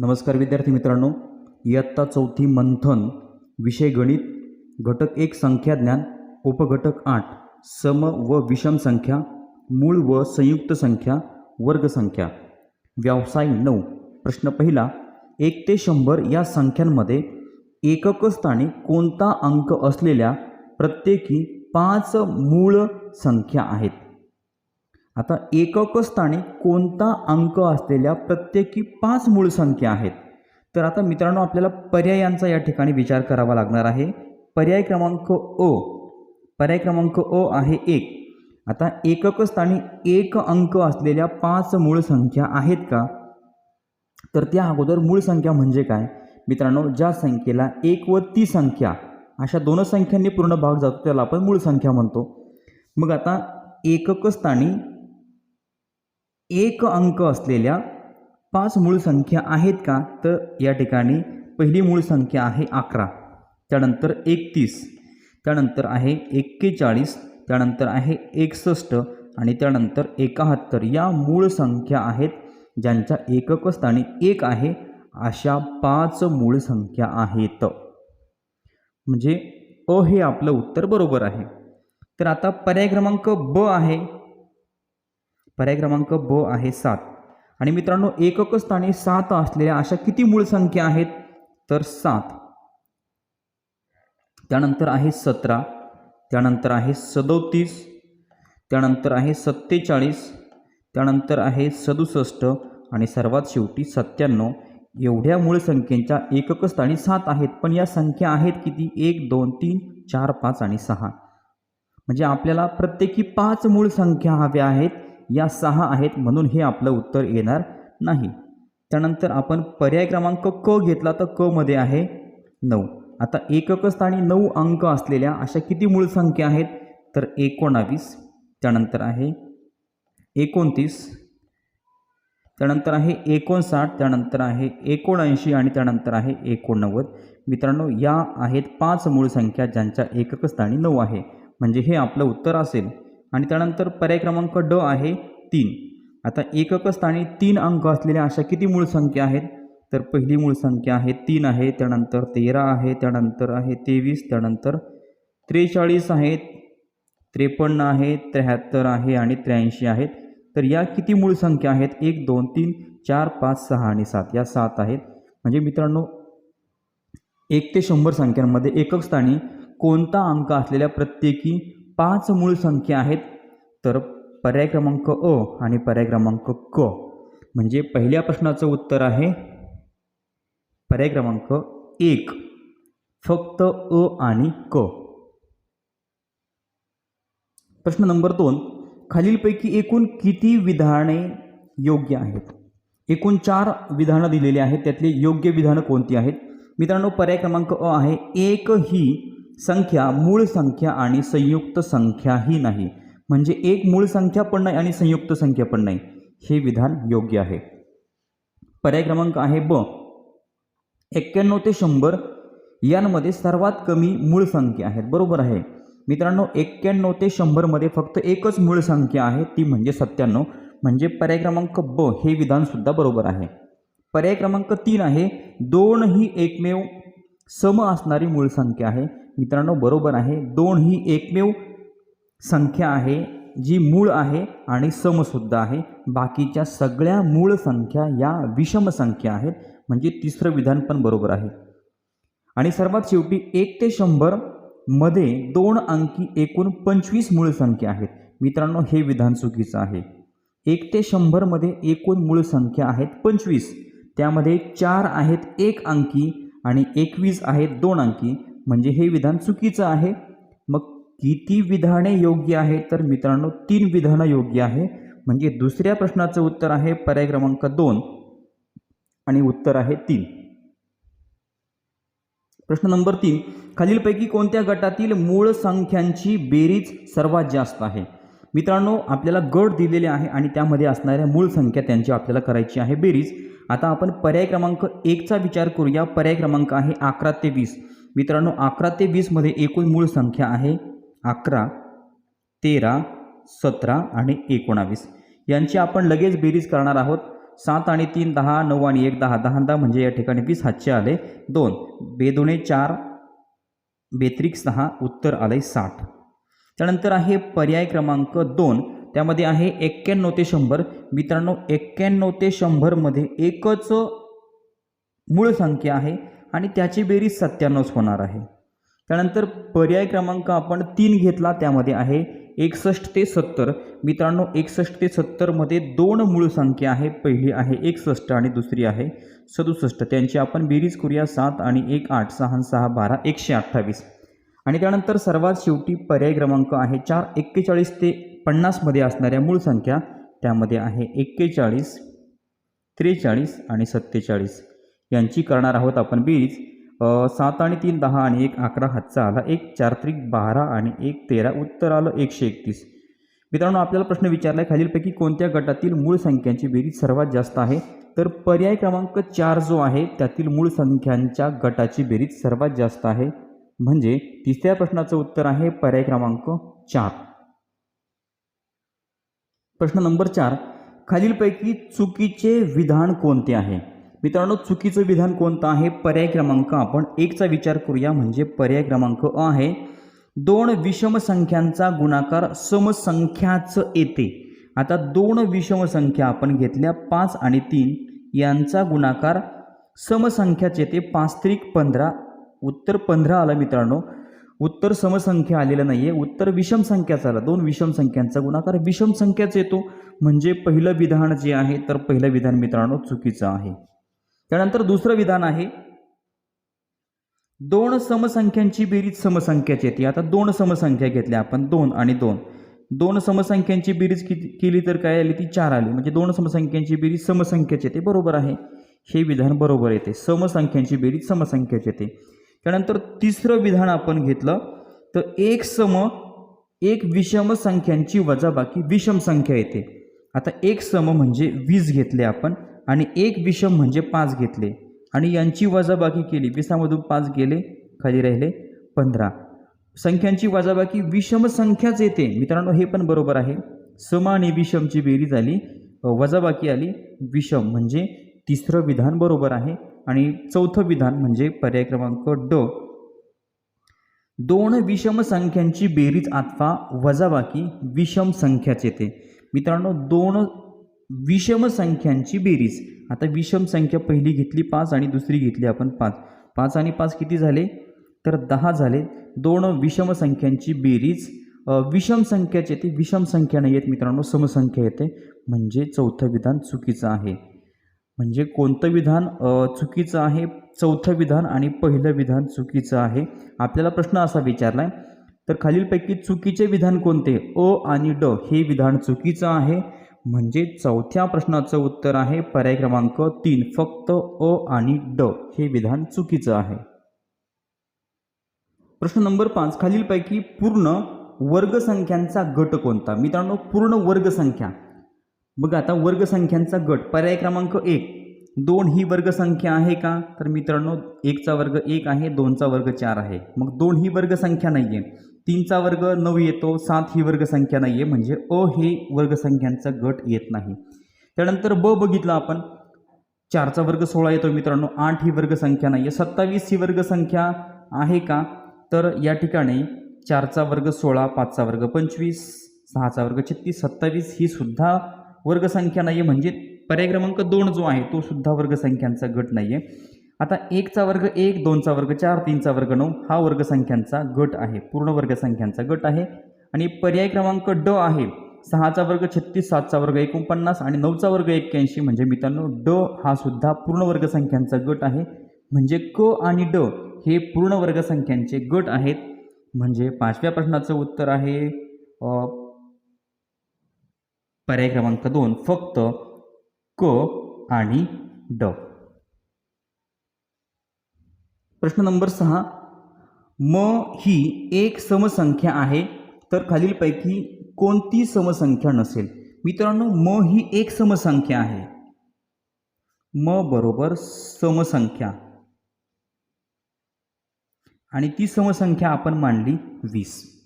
नमस्कार विद्यार्थी मित्रांनो इयत्ता चौथी मंथन विषय गणित घटक एक संख्याज्ञान उपघटक आठ सम व विषम संख्या मूळ व संयुक्त संख्या वर्गसंख्या व्यवसाय नऊ. प्रश्न पहिला एक ते शंभर या संख्यांमध्ये एकक स्थानी कोणता अंक असलेल्या प्रत्येकी पाच मूळ संख्या आहेत? आता एकक स्थानी कोणता अंक असलेल्या प्रत्येकी पाच मूळ संख्या आहेत. तर आता मित्रांनो आपल्याला पर्यायांचा या ठिकाणी विचार करावा लागणार आहे. पर्याय क्रमांक ओ. पर्याय क्रमांक ओ आहे एक. आता एकक स्थानी एक अंक असलेल्या पाच मूळ संख्या आहेत का? तर त्या अगोदर मूळ संख्या म्हणजे काय? मित्रांनो ज्या संख्येला एक व ती संख्या अशा दोन संख्यांनी पूर्ण भाग जातो त्याला आपण मूळ संख्या म्हणतो. मग आता एकक स्थानी एक अंक असलेल्या पाच मूळ संख्या आहेत का? तर या ठिकाणी पहिली मूळ संख्या आहे अकरा. त्यानंतर एकतीस. त्यानंतर आहे एक्केचाळीस. त्यानंतर आहे एकसष्ट. आणि त्यानंतर एकाहत्तर. या मूळ संख्या आहेत ज्यांच्या एकक स्थानी एक आहे अशा पाच मूळ संख्या आहेत. म्हणजे अ हे आपलं उत्तर बरोबर आहे. तर आता पर्याय क्रमांक ब आहे. पर्याय क्रमांक ब आहे सात. आणि मित्रांनो एकक स्थानी सात असलेल्या अशा किती मूळ संख्या आहेत? तर सात. त्यानंतर आहे सतरा. त्यानंतर आहे सदोतीस. त्यानंतर आहे सत्तेचाळीस. त्यानंतर आहे सदुसष्ट. आणि सर्वात शेवटी सत्त्याण्णव. एवढ्या मूळ संख्येच्या एकक स्थानी सात आहेत पण या संख्या आहेत किती? एक दोन तीन चार पाच आणि सहा. म्हणजे आपल्याला प्रत्येकी पाच मूळ संख्या हव्या आहेत. या सहा आहेत म्हणून हे आपलं उत्तर येणार नाही. त्यानंतर आपण पर्याय क्रमांक क घेतला तर क मध्ये आहे नऊ. आता एककस्थानी नऊ अंक असलेल्या अशा किती मूळ संख्या आहेत? तर एकोणावीस त्यानंतर आहे एकोणतीस त्यानंतर आहे एकोणसाठ त्यानंतर आहे एकोणऐंशी आणि त्यानंतर आहे एकोणनव्वद. मित्रांनो या आहेत पाच मूळ संख्या ज्यांच्या एककस्थानी नऊ आहे. म्हणजे हे आपलं उत्तर असेल. आणि त्यानंतर पर्याय क्रमांक ड आहे तीन. आता एकक स्थानी तीन अंक असलेल्या अशा किती मूळ संख्या आहेत? तर पहिली मूळ संख्या आहे तीन आहे त्यानंतर तेरा आहे त्यानंतर आहे तेवीस त्यानंतर त्रेचाळीस आहेत त्रेपन्न आहे त्र्याहत्तर आहे आणि त्र्याऐंशी आहेत. तर या किती मूळ संख्या आहेत? एक दोन तीन चार पाच सहा आणि सात. या सात आहेत. म्हणजे मित्रांनो एक ते शंभर संख्यांमध्ये एकक स्थानी कोणता अंक असलेल्या प्रत्येकी पाच मूळ संख्या आहेत तर पर्याय क्रमांक अ आणि पर्याय क्रमांक क. म्हणजे पहिल्या प्रश्नाचं उत्तर आहे पर्याय क्रमांक एक. फक्त अ आणि क. प्रश्न नंबर दोन. खालीलपैकी एकूण किती विधाने योग्य आहेत? एकूण चार विधानं दिलेली आहेत त्यातली योग्य विधानं कोणती आहेत? मित्रांनो पर्याय क्रमांक अ आहे एक ही संख्या मूळ संख्या आणि संयुक्त संख्याही नाही. म्हणजे एक मूळ संख्या पण नाही आणि संयुक्त संख्या पण नाही. हे विधान योग्य आहे. पर्याय क्रमांक आहे ब. एक्क्याण्णव ते शंभर यांमध्ये सर्वात कमी मूळ संख्या आहेत. बरोबर आहे. मित्रांनो एक्क्याण्णव ते शंभरमध्ये फक्त एकच मूळ संख्या आहे ती म्हणजे सत्त्याण्णव. म्हणजे पर्याय क्रमांक ब हे विधानसुद्धा बरोबर आहे. पर्याय क्रमांक तीन आहे दोन ही एकमेव सम असणारी मूळ संख्या आहे. मित्रांनो बरोबर आहे. दोन ही एकमेव संख्या आहे जी मूळ आहे आणि समसुद्धा आहे. बाकीच्या सगळ्या मूळ संख्या या विषम संख्या आहेत म्हणजे तिसरं विधान पण बरोबर आहे. आणि सर्वात शेवटी एक ते शंभरमध्ये दोन अंकी एकूण पंचवीस मूळ संख्या आहेत. मित्रांनो हे विधान चुकीचं आहे. एक ते शंभरमध्ये एकूण मूळ संख्या आहेत पंचवीस. त्यामध्ये चार आहेत एक अंकी आणि एकवीस आहेत दोन अंकी. म्हणजे हे विधान चुकीचं आहे. मग किती विधाने योग्य आहे? तर मित्रांनो तीन विधानं योग्य आहे. म्हणजे दुसऱ्या प्रश्नाचं उत्तर आहे पर्याय क्रमांक दोन आणि उत्तर आहे तीन. प्रश्न नंबर तीन. खालीलपैकी कोणत्या गटातील मूळ संख्यांची बेरीज सर्वात जास्त आहे? मित्रांनो आपल्याला गट दिलेले आहे आणि त्यामध्ये असणाऱ्या मूळ संख्या त्यांची आपल्याला करायची आहे बेरीज. आता आपण पर्याय क्रमांक एकचा विचार करूया. पर्याय क्रमांक आहे अकरा ते वीस. मित्रांनो अकरा ते वीसमध्ये एकूण मूळ संख्या आहे अकरा तेरा सतरा आणि एकोणावीस. यांची आपण लगेच बेरीज करणार आहोत. सात आणि तीन दहा नऊ आणि एक दहा. दहा दहा म्हणजे या ठिकाणी वीस हातचे आले दोन. बेदोणे चार बेत्रिक सहा उत्तर आले साठ. त्यानंतर आहे पर्याय क्रमांक दोन. त्यामध्ये आहे एक्क्याण्णव ते शंभर. मित्रांनो एक्क्याण्णव ते शंभरमध्ये एकच मूळ संख्या आहे. आणि त्याची बेरीज सत्त्याण्णवच होणार आहे. त्यानंतर पर्याय क्रमांक आपण तीन घेतला त्यामध्ये आहे एकसष्ट ते सत्तर. मित्रांनो एकसष्ट ते सत्तरमध्ये दोन मूळ संख्या आहे. पहिली आहे एकसष्ट आणि दुसरी आहे सदुसष्ट. त्यांची आपण बेरीज करूया सात आणि एक आठ सहा सहा बारा एकशे अठ्ठावीस. आणि त्यानंतर सर्वात शेवटी पर्याय क्रमांक आहे चार एक्केचाळीस ते पन्नासमध्ये असणाऱ्या मूळ संख्या. त्यामध्ये आहे एक्केचाळीस त्रेचाळीस आणि सत्तेचाळीस. यांची करणार आहोत आपण बेरीज सात आणि तीन दहा आणि एक अकरा हातचा आला एक चार त्रिक बारा आणि एक तेरा उत्तर आलं एकशे एकतीस. मित्रांनो आपल्याला प्रश्न विचारला आहे खालीलपैकी कोणत्या गटातील मूळ संख्यांची बेरीज सर्वात जास्त आहे? तर पर्याय क्रमांक चार जो आहे त्यातील मूळ संख्यांच्या गटाची बेरीज सर्वात जास्त आहे. म्हणजे तिसऱ्या प्रश्नाचं उत्तर आहे पर्याय क्रमांक चार. प्रश्न नंबर चार. खालीलपैकी चुकीचे विधान कोणते आहे? मित्रांनो चुकीचं विधान कोणतं आहे? पर्याय क्रमांक आपण एकचा विचार करूया. म्हणजे पर्याय क्रमांक अ आहे. दोन विषम संख्यांचा गुणाकार समसंख्याच येते. आता दोन विषम संख्या आपण घेतल्या पाच आणि तीन. यांचा गुणाकार समसंख्याच येते. पाच त्रिक पंधरा. उत्तर पंधरा आलं मित्रांनो. उत्तर समसंख्या आलेलं नाही आहे उत्तर विषम संख्याचं आलं. दोन विषम संख्यांचा गुणाकार विषम संख्याच येतो. म्हणजे पहिलं विधान जे आहे तर पहिलं विधान मित्रांनो चुकीचं आहे. त्यानंतर दुसरं विधान आहे दोन समसंख्यांची बेरीज समसंख्याची येते आता दोन समसंख्या घेतल्या आपण दोन आणि दोन. दोन समसंख्यांची बेरीज किती केली तर काय आली? ती चार आली. म्हणजे दोन समसंख्यांची बेरीज समसंख्याची येते. बरोबर आहे. हे विधान बरोबर येते. समसंख्यांची बेरीज समसंख्याची येते. त्यानंतर तिसरं विधान आपण घेतलं तर एक सम एक विषम संख्यांची वजाबाकी विषम संख्या येते. आता एक सम म्हणजे वीस घेतले आपण. आणि एक विषम म्हणजे पाच घेतले. आणि यांची वजाबाकी केली. विसामधून पाच गेले खाली राहिले पंधरा. संख्यांची वजाबाकी विषम संख्याच येते. मित्रांनो हे पण बरोबर आहे. सम आणि विषमची बेरीज आली वजाबाकी आली. विषम म्हणजे तिसरं विधान बरोबर आहे. आणि चौथं विधान म्हणजे पर्याय क्रमांक ड. दोन विषम संख्यांची बेरीज अथवा वजाबाकी विषम संख्याच येते. मित्रांनो दोन विषम संख्यांची बेरीज. आता विषम संख्या पहिली घेतली पाच आणि दुसरी घेतली आपण पाच. पाच आणि पाच किती झाले? तर दहा झाले. दोन विषम संख्यांची बेरीज. विषम संख्याची येते विषम संख्या नाही येत मित्रांनो समसंख्या येते. म्हणजे चौथं विधान चुकीचं आहे. म्हणजे कोणतं विधान? चुकीचं आहे चौथं विधान आणि पहिलं विधान चुकीचं आहे. आपल्याला प्रश्न असा विचारला आहे तर खालीलपैकी चुकीचे विधान कोणते? अ आणि ड हे विधान चुकीचं आहे. म्हणजे चौथ्या प्रश्नाचं उत्तर आहे पर्याय क्रमांक तीन फक्त अ आणि ड हे विधान चुकीचं आहे. प्रश्न नंबर पाच खालीलपैकी पूर्ण वर्गसंख्यांचा गट कोणता? मित्रांनो पूर्ण वर्गसंख्या. बघा आता वर्गसंख्यांचा गट पर्याय क्रमांक एक. दोन ही वर्गसंख्या आहे का? तर मित्रांनो एकचा वर्ग एक आहे दोनचा वर्ग चार आहे. मग दोन ही वर्गसंख्या नाही आहे तीनचा वर्ग नऊ येतो सात ही वर्गसंख्या नाही आहे म्हणजे अ हे वर्गसंख्यांचा गट येत नाही. त्यानंतर ब बघितलं आपण. चारचा वर्ग सोळा येतो मित्रांनो आठ ही वर्गसंख्या नाही आहे सत्तावीस ही वर्गसंख्या आहे का? तर या ठिकाणी चारचा वर्ग सोळा पाचचा वर्ग पंचवीस सहाचा वर्ग छत्तीस सत्तावीस ही सुद्धा वर्गसंख्या नाही आहे म्हणजे पर्याय क्रमांक दोन जो आहे तो सुद्धा वर्गसंख्यांचा गट नाही आहे आता एकचा वर्ग एक दोनचा वर्ग चार तीनचा वर्ग नऊ हा वर्गसंख्यांचा गट आहे. पूर्ण वर्गसंख्यांचा गट आहे. आणि पर्याय क्रमांक ड आहे. सहाचा वर्ग छत्तीस सातचा वर्ग एकोणपन्नास आणि नऊचा वर्ग एक्क्याऐंशी. म्हणजे मित्रांनो ड हा सुद्धा पूर्ण वर्गसंख्यांचा गट आहे. म्हणजे क आणि ड हे पूर्ण वर्गसंख्यांचे गट आहेत. म्हणजे पाचव्या प्रश्नाचं उत्तर आहे पर्याय क्रमांक दोन फक्त क आणि ड. प्रश्न नंबर सहा. म ही एक समसंख्या आहे तर खालीलपैकी कोणती समसंख्या नसेल? मित्रांनो म ही एक समसंख्या आहे. म बरोबर समसंख्या. आणि ती समसंख्या आपण मांडली वीस.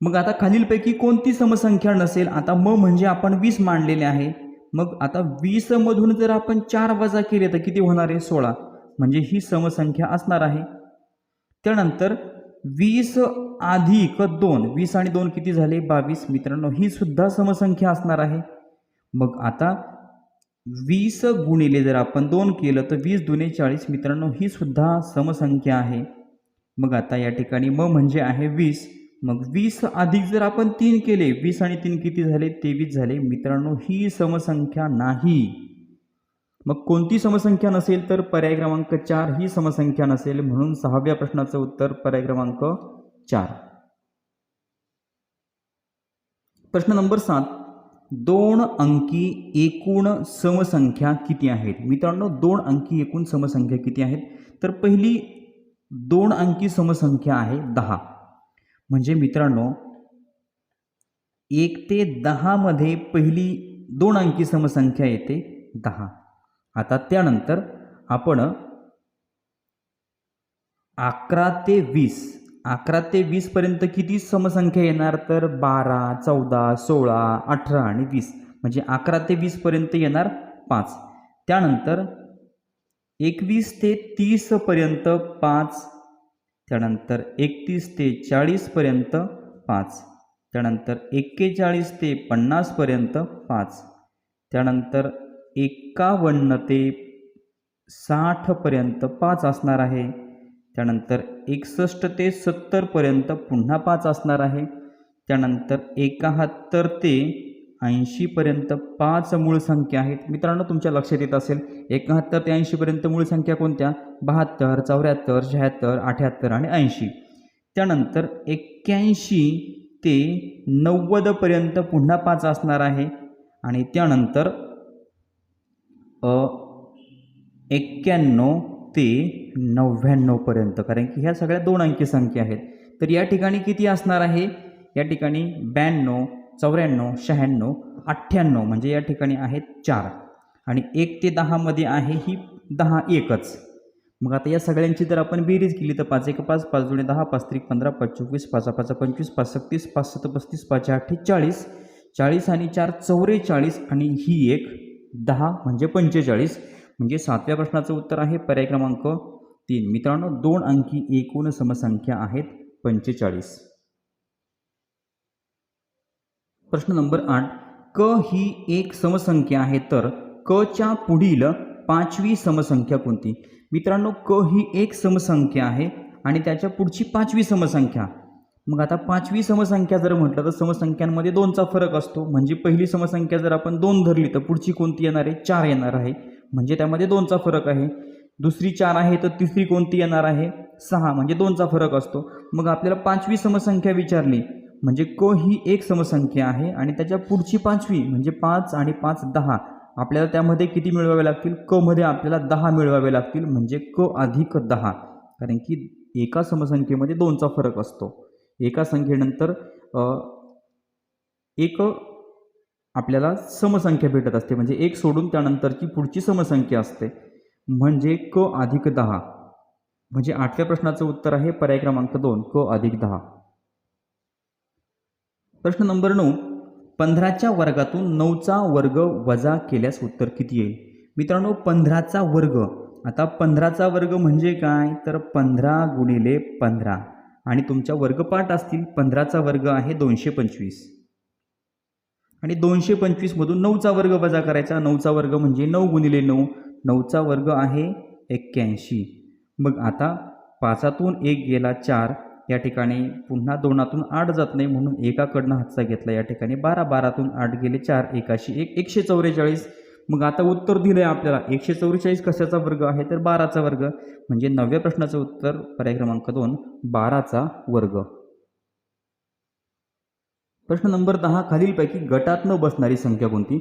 मग आता खालीलपैकी कोणती समसंख्या नसेल? आता म म्हणजे आपण वीस मांडलेले आहे. मग आता वीसमधून जर आपण चार वजा केले तर किती होणार आहे? सोळा. म्हणजे ही समसंख्या असणार आहे. त्यानंतर वीस अधिक दोन वीस आणि दोन किती झाले? बावीस. मित्रांनो ही सुद्धा समसंख्या असणार आहे. मग आता वीस गुणिले जर आपण दोन केलं तर वीस दुने चाळीस. मित्रांनो ही सुद्धा समसंख्या आहे. मग आता या ठिकाणी म म्हणजे आहे वीस. मग वीस अधिक जर आपण तीन केले वीस आणि तीन किती झाले? तेवीस झाले. मित्रांनो ही समसंख्या नाही. मग कोणती समसंख्या नसेल तर पर्याय क्रमांक चार ही समसंख्या नसेल म्हणून सहाव्या प्रश्नाचं उत्तर पर्याय क्रमांक चार. प्रश्न नंबर सात. दोन अंकी एकूण समसंख्या किती आहेत? मित्रांनो दोन अंकी एकूण समसंख्या किती आहेत? तर पहिली दोन अंकी समसंख्या आहे दहा. म्हणजे मित्रांनो एक ते दहामध्ये पहिली दोन अंकी समसंख्या येते दहा. आता त्यानंतर आपण अकरा ते वीस अकरा ते वीसपर्यंत किती समसंख्या येणार? तर बारा चौदा सोळा अठरा आणि वीस. म्हणजे अकरा ते वीसपर्यंत येणार पाच. त्यानंतर एकवीस ते तीसपर्यंत पाच. त्यानंतर एकतीस ते चाळीसपर्यंत पाच. त्यानंतर एक्केचाळीस ते पन्नासपर्यंत पाच. त्यानंतर एकावन्न ते साठपर्यंत पाच असणार आहे. त्यानंतर एकसष्ट ते सत्तरपर्यंत पुन्हा पाच असणार आहे. त्यानंतर एकाहत्तर ते ऐंशीपर्यंत पाच मूळ संख्या आहेत. मित्रांनो तुमच्या लक्षात येत असेल एकाहत्तर ते ऐंशीपर्यंत मूळ संख्या कोणत्या? बहात्तर चौऱ्याहत्तर शहात्तर अठ्याहत्तर आणि ऐंशी. त्यानंतर एक्क्याऐंशी ते नव्वदपर्यंत पुन्हा पाच असणार आहे. आणि त्यानंतर एक्क्याण्णव ते नव्याण्णवपर्यंत कारण की ह्या सगळ्या दोन अंकी संख्या आहेत. तर या ठिकाणी किती असणार आहे? या ठिकाणी ब्याण्णव चौऱ्याण्णव शहाण्णव अठ्ठ्याण्णव म्हणजे या ठिकाणी आहेत चार. आणि एक ते दहामध्ये आहे ही दहा एकच. मग आता या सगळ्यांची जर आपण बेरीज केली तर पाच एक पाच पाच जुने दहा पाच त्रिक पंधरा पाच चोवीस पाच पाच पंचवीस पाच सत्तीस पाच सत्त पस्तीस पाच आठ चाळीस. चाळीस आणि चार चौवेचाळीस आणि ही एक दहा म्हणजे पंचेचाळीस. म्हणजे सातव्या प्रश्नाचं उत्तर आहे पर्याय क्रमांक तीन. मित्रांनो दोन अंकी एकूण समसंख्या आहेत पंचेचाळीस. प्रश्न नंबर आठ. क ही एक समसंख्या आहे तर क च्या पुढील पाचवी समसंख्या कोणती? मित्रांनो क ही एक समसंख्या आहे आणि त्याच्या पुढची पाचवी समसंख्या मग आता पाचवी समसंख्या जर म्हटलं तर समसंख्यांमध्ये दोनचा फरक असतो. म्हणजे पहिली समसंख्या जर आपण दोन धरली तर पुढची कोणती येणार आहे? चार येणार आहे. म्हणजे त्यामध्ये दोनचा फरक आहे. दुसरी चार आहे तर तिसरी कोणती येणार आहे? सहा. म्हणजे दोनचा फरक असतो. मग आपल्याला पाचवी समसंख्या विचारली. म्हणजे क ही एक समसंख्या आहे आणि त्याच्या पुढची पाचवी म्हणजे पाच आणि पाच दहा आपल्याला त्यामध्ये किती मिळवावे लागतील? क मध्ये आपल्याला दहा मिळवावे लागतील. म्हणजे क अधिक दहा. कारण की एका समसंख्येमध्ये दोनचा फरक असतो. एका संख्येनंतर एक आपल्याला समसंख्या भेटत असते. म्हणजे एक सोडून त्यानंतरची पुढची समसंख्या असते. म्हणजे क अधिक दहा. म्हणजे आठव्या प्रश्नाचं उत्तर आहे पर्याय क्रमांक दोन क अधिक दहा. प्रश्न नंबर नऊ. पंधराच्या वर्गातून नऊचा वर्ग वजा केल्यास उत्तर किती येईल? मित्रांनो पंधराचा वर्ग. आता पंधराचा वर्ग म्हणजे काय? तर पंधरा गुणिले पंधरा. आणि तुमच्या वर्गपाठ असतील पंधराचा वर्ग आहे दोनशे पंचवीस. आणि दोनशे पंचवीसमधून नऊचा वर्ग वजा करायचा. नऊचा वर्ग म्हणजे नऊ गुणिले नऊ. नऊचा वर्ग आहे एक्क्याऐंशी. मग आता पाचातून एक गेला चार. या ठिकाणी पुन्हा दोनातून आठ जात नाही म्हणून एकाकडनं हातचा घेतला. या ठिकाणी बारा बारातून आठ गेले चार. एकाशी एक. एकशे चौवेचाळीस. मग आता उत्तर दिलं आहे आपल्याला. एकशे चौवेचाळीस कशाचा वर्ग आहे तर बाराचा वर्ग. म्हणजे नवव्या प्रश्नाचं उत्तर पर्याय क्रमांक दोन बाराचा वर्ग. प्रश्न नंबर दहा खालीलपैकी गटात न बसणारी संख्या कोणती?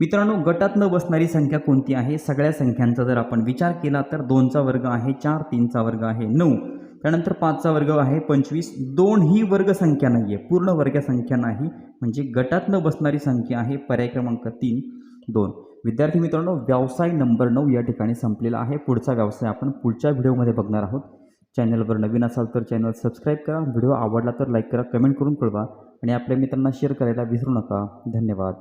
मित्रांनो गटात न बसणारी संख्या कोणती आहे? सगळ्या संख्यांचा जर आपण विचार केला तर दोनचा वर्ग आहे चार तीनचा वर्ग आहे नऊ. त्यानंतर पाचचा वर्ग आहे पंचवीस. दोन ही वर्ग संख्या नाही आहे पूर्ण वर्ग संख्या नाही. म्हणजे गटात न बसणारी संख्या आहे पर्याय क्रमांक तीन दोन. विद्यार्थी मित्रांनो व्यवसाय नंबर नऊ या ठिकाणी संपलेला आहे. पुढचा व्यवसाय आपण पुढच्या व्हिडिओमध्ये बघणार आहोत. चॅनलवर नवीन असाल तर चॅनल सबस्क्राईब करा. व्हिडिओ आवडला तर लाईक करा कमेंट करून कळवा आणि आपल्या मित्रांना शेअर करायला विसरू नका. धन्यवाद.